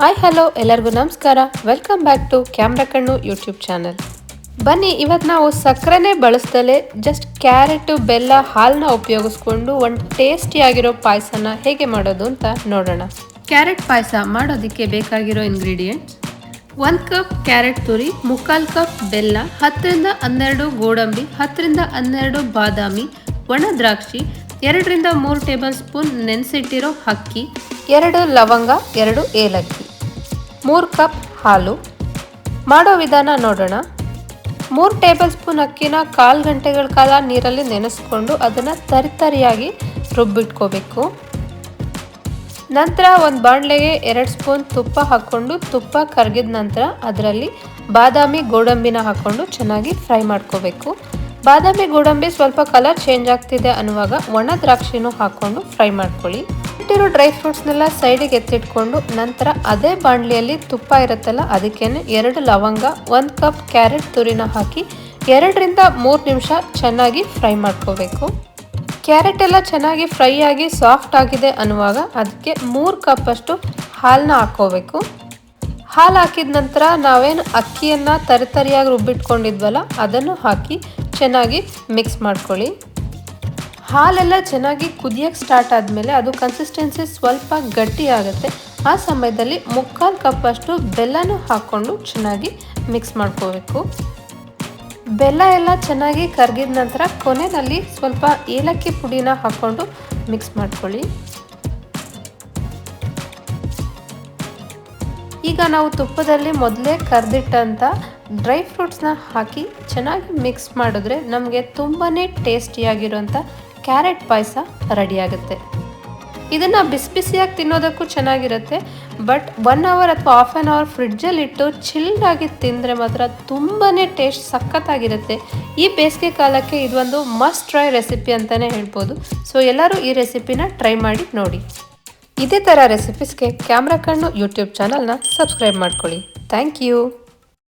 Hi hello ಎಲ್ಲರಿಗೂ ನಮಸ್ಕಾರ. Welcome back to Camera Kannu YouTube channel ಬನ್ನಿ ಇವತ್ತು ನಾವು ಸಕ್ಕರೆನೇ ಬಳಸ್ದಲೇ ಜಸ್ಟ್ ಕ್ಯಾರೆಟು ಬೆಲ್ಲ ಹಾಲನ್ನ ಉಪಯೋಗಿಸ್ಕೊಂಡು ಒಂದು ಟೇಸ್ಟಿಯಾಗಿರೋ ಪಾಯಸನ ಹೇಗೆ ಮಾಡೋದು ಅಂತ ನೋಡೋಣ. ಕ್ಯಾರೆಟ್ ಪಾಯಸ ಮಾಡೋದಕ್ಕೆ ಬೇಕಾಗಿರೋ ಇಂಗ್ರೀಡಿಯೆಂಟ್ಸ್ ಒಂದು ಕಪ್ ಕ್ಯಾರೆಟ್ ತುರಿ ಮುಕ್ಕಾಲು ಕಪ್ ಬೆಲ್ಲ ಹತ್ತರಿಂದ ಹನ್ನೆರಡು ಗೋಡಂಬಿ ಹತ್ತರಿಂದ ಹನ್ನೆರಡು ಬಾದಾಮಿ ಒಣ ದ್ರಾಕ್ಷಿ ಎರಡರಿಂದ ಮೂರು ಟೇಬಲ್ ಸ್ಪೂನ್ ನೆನೆಸಿಟ್ಟಿರೋ ಅಕ್ಕಿ ಎರಡು ಲವಂಗ ಎರಡು ಏಲಕ್ಕಿ. ಮೂರು ಕಪ್ ಹಾಲು. ಮಾಡೋ ವಿಧಾನ ನೋಡೋಣ. ಮೂರು ಟೇಬಲ್ ಸ್ಪೂನ್ ಅಕ್ಕಿನ ಕಾಲು ಗಂಟೆಗಳ ಕಾಲ ನೀರಲ್ಲಿ ನೆನೆಸ್ಕೊಂಡು ಅದನ್ನು ತರಿತರಿಯಾಗಿ ರುಬ್ಬಿಟ್ಕೋಬೇಕು. ನಂತರ ಒಂದು ಬಾಣಲೆಗೆ ಎರಡು ಸ್ಪೂನ್ ತುಪ್ಪ ಹಾಕ್ಕೊಂಡು ತುಪ್ಪ ಕರಗಿದ ನಂತರ ಅದರಲ್ಲಿ ಬಾದಾಮಿ ಗೋಡಂಬಿನ ಹಾಕ್ಕೊಂಡು ಚೆನ್ನಾಗಿ ಫ್ರೈ ಮಾಡ್ಕೋಬೇಕು. ಬಾದಾಮಿ ಗೋಡಂಬಿ ಸ್ವಲ್ಪ ಕಲರ್ ಚೇಂಜ್ ಆಗ್ತಿದೆ ಅನ್ನುವಾಗ ಒಣ ದ್ರಾಕ್ಷಿನೂ ಹಾಕ್ಕೊಂಡು ಫ್ರೈ ಮಾಡ್ಕೊಳ್ಳಿ. ಇಟ್ಟಿರೋ ಡ್ರೈ ಫ್ರೂಟ್ಸ್ನೆಲ್ಲ ಸೈಡಿಗೆ ಎತ್ತಿಟ್ಕೊಂಡು ನಂತರ ಅದೇ ಬಾಣಲಿಯಲ್ಲಿ ತುಪ್ಪ ಇರುತ್ತಲ್ಲ, ಅದಕ್ಕೇನೆ ಎರಡು ಲವಂಗ, ಒಂದು ಕಪ್ ಕ್ಯಾರೆಟ್ ತುರಿನ ಹಾಕಿ ಎರಡರಿಂದ ಮೂರು ನಿಮಿಷ ಚೆನ್ನಾಗಿ ಫ್ರೈ ಮಾಡ್ಕೋಬೇಕು. ಕ್ಯಾರೆಟ್ ಎಲ್ಲ ಚೆನ್ನಾಗಿ ಫ್ರೈ ಆಗಿ ಸಾಫ್ಟ್ ಆಗಿದೆ ಅನ್ನುವಾಗ ಅದಕ್ಕೆ ಮೂರು ಕಪ್ಪಷ್ಟು ಹಾಲನ್ನ ಹಾಕ್ಕೋಬೇಕು. ಹಾಲು ಹಾಕಿದ ನಂತರ ನಾವೇನು ಅಕ್ಕಿಯನ್ನು ತರಿತರಿಯಾಗಿ ರುಬ್ಬಿಟ್ಕೊಂಡಿದ್ವಲ್ಲ, ಅದನ್ನು ಹಾಕಿ ಚೆನ್ನಾಗಿ ಮಿಕ್ಸ್ ಮಾಡ್ಕೊಳ್ಳಿ. ಹಾಲೆಲ್ಲ ಚೆನ್ನಾಗಿ ಕುದಿಯೋಕ್ಕೆ ಸ್ಟಾರ್ಟ್ ಆದಮೇಲೆ ಅದು ಕನ್ಸಿಸ್ಟೆನ್ಸಿ ಸ್ವಲ್ಪ ಗಟ್ಟಿ ಆಗುತ್ತೆ. ಆ ಸಮಯದಲ್ಲಿ ಮುಕ್ಕಾಲು ಕಪ್ಪಷ್ಟು ಬೆಲ್ಲನೂ ಹಾಕ್ಕೊಂಡು ಚೆನ್ನಾಗಿ ಮಿಕ್ಸ್ ಮಾಡ್ಕೋಬೇಕು. ಬೆಲ್ಲ ಎಲ್ಲ ಚೆನ್ನಾಗಿ ಕರಗಿದ ನಂತರ ಕೊನೆಯಲ್ಲಿ ಸ್ವಲ್ಪ ಏಲಕ್ಕಿ ಪುಡಿನ ಹಾಕ್ಕೊಂಡು ಮಿಕ್ಸ್ ಮಾಡ್ಕೊಳ್ಳಿ. ಈಗ ನಾವು ತುಪ್ಪದಲ್ಲಿ ಮೊದಲೇ ಕರೆದಿಟ್ಟಂಥ ಡ್ರೈ ಫ್ರೂಟ್ಸ್ನ ಹಾಕಿ ಚೆನ್ನಾಗಿ ಮಿಕ್ಸ್ ಮಾಡಿದ್ರೆ ನಮಗೆ ತುಂಬಾ ಟೇಸ್ಟಿಯಾಗಿರೋಂಥ ಕ್ಯಾರೆಟ್ ಪಾಯಸ ರೆಡಿಯಾಗುತ್ತೆ. ಇದನ್ನು ಬಿಸಿ ಬಿಸಿಯಾಗಿ ತಿನ್ನೋದಕ್ಕೂ ಚೆನ್ನಾಗಿರುತ್ತೆ. ಬಟ್ ಒನ್ ಅವರ್ ಅಥವಾ ಹಾಫ್ ಆನ್ ಅವರ್ ಫ್ರಿಡ್ಜಲ್ಲಿ ಇಟ್ಟು ಚಿಲ್ಡಾಗಿ ತಿಂದರೆ ಮಾತ್ರ ತುಂಬಾ ಟೇಸ್ಟ್ ಸಖತ್ತಾಗಿರುತ್ತೆ. ಈ ಬೇಸಿಗೆ ಕಾಲಕ್ಕೆ ಇದೊಂದು ಮಸ್ಟ್ ಟ್ರೈ ರೆಸಿಪಿ ಅಂತಲೇ ಹೇಳ್ಬೋದು. ಸೊ ಎಲ್ಲರೂ ಈ ರೆಸಿಪಿನ ಟ್ರೈ ಮಾಡಿ ನೋಡಿ. ಇದೇ ಥರ ರೆಸಿಪೀಸ್ಗೆ ಕ್ಯಾಮ್ರಾ ಕಣ್ಣು ಯೂಟ್ಯೂಬ್ ಚಾನಲ್ನ ಸಬ್ಸ್ಕ್ರೈಬ್ ಮಾಡ್ಕೊಳ್ಳಿ. Thank you